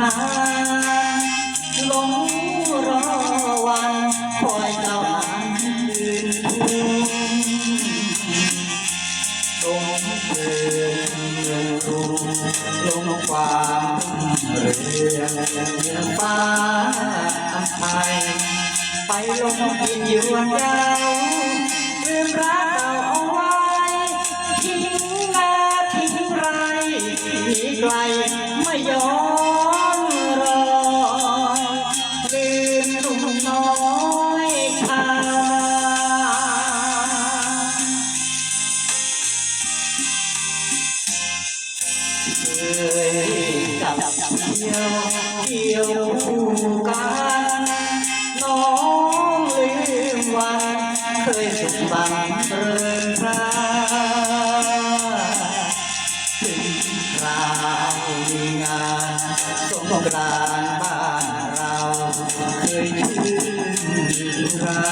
นานหลงรอวันคอยเจ้านั้นคืนทุ่งลงเพลินรู้ลงความเรื่องฟ้าไทยไปลงดินอยู่วันเก่าลื จับเที่ยวเที่ยวคู่กันน้องลืมวันเคยสุขสันเริงราถึงคราวมีงานสงกรานต์บ้านเราเคยชื่นรา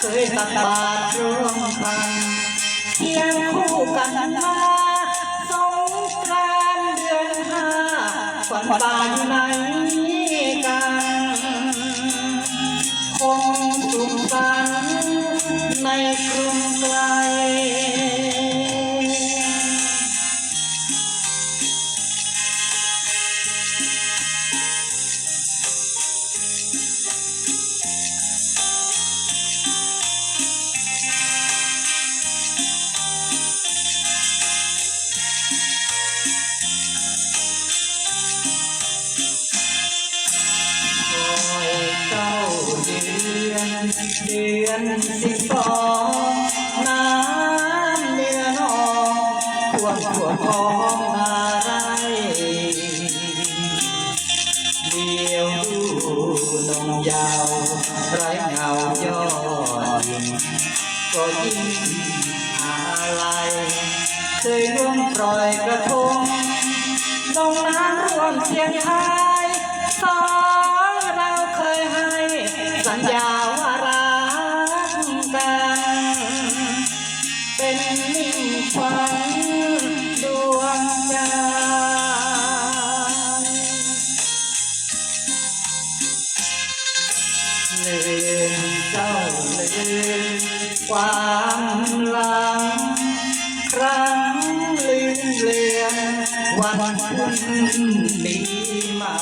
เคยตักบาตรร่วมกันเคียงคู่กันมา อนเดือนสิบสองน้ำเนื้อนองท่วมท่วมท้องนาไรเดียวดูนงยาวไร้เงายอดก็ยิ่งอะไรเคยร่วมปล่อยกระทงลงน้ำร่วมเสียงทายสอง ลืมเจ้าลืมความหลัง ครั้งลืมเลือนวันคุณปีใหม่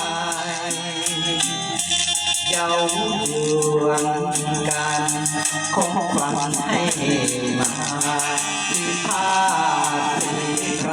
เยาวยวนกันของขวัญให้มาที่ภาพที่ใคร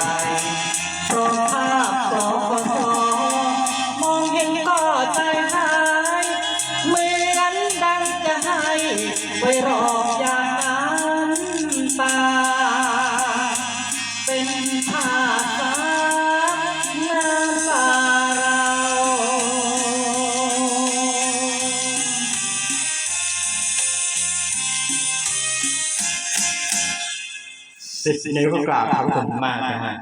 ในิ้วก็กราบขอคุมากนะฮะ